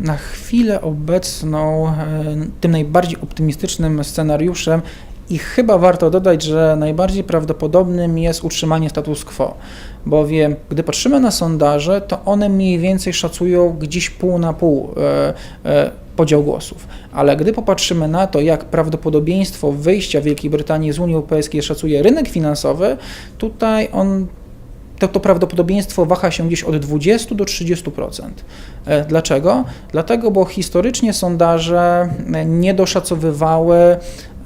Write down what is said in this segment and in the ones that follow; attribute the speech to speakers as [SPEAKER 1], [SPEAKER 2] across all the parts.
[SPEAKER 1] Na chwilę obecną e, tym najbardziej optymistycznym scenariuszem i chyba warto dodać, że najbardziej prawdopodobnym jest utrzymanie status quo, bowiem gdy patrzymy na sondaże, to one mniej więcej szacują gdzieś pół na pół e, e, podział głosów. Ale gdy popatrzymy na to, jak prawdopodobieństwo wyjścia Wielkiej Brytanii z Unii Europejskiej szacuje rynek finansowy, tutaj on to, to prawdopodobieństwo waha się gdzieś od 20 do 30%. E, Dlaczego? Dlatego, bo historycznie sondaże e, nie doszacowywały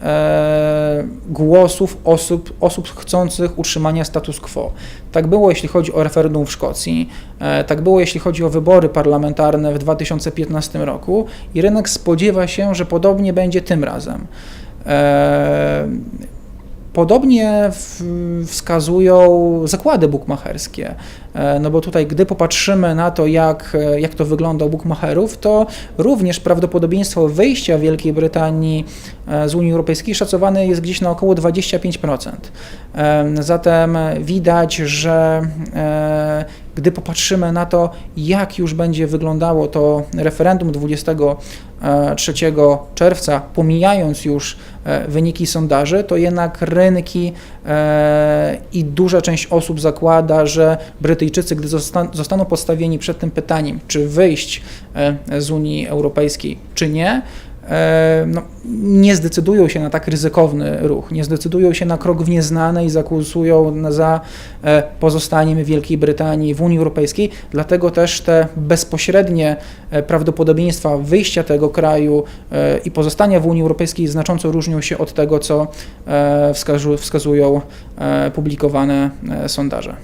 [SPEAKER 1] e, głosów osób, osób chcących utrzymania status quo. Tak było, jeśli chodzi o referendum w Szkocji, tak było, jeśli chodzi o wybory parlamentarne w 2015 roku i rynek spodziewa się, że podobnie będzie tym razem. E, Podobnie wskazują zakłady bukmacherskie, E, no bo tutaj, gdy popatrzymy na to, jak, e, jak to wygląda u bukmacherów, to również prawdopodobieństwo wyjścia Wielkiej Brytanii e, z Unii Europejskiej szacowane jest gdzieś na około 25%. Em, Zatem widać, że e, gdy popatrzymy na to, jak już będzie wyglądało to referendum 23 czerwca, pomijając już e, wyniki sondaży, to jednak rynki e, i duża część osób zakłada, że Brytyjczycy, gdy zosta- zostaną postawieni przed tym pytaniem, czy wyjść e, z Unii Europejskiej, czy nie, e, no, nie zdecydują się na tak ryzykowny ruch, nie zdecydują się na krok w nieznane i zagłosują na- za e, pozostaniem Wielkiej Brytanii w Unii Europejskiej, dlatego też te bezpośrednie e, prawdopodobieństwa wyjścia tego kraju e, i pozostania w Unii Europejskiej znacząco różnią się od tego, co e, wskazu- wskazują e, publikowane e, sondaże.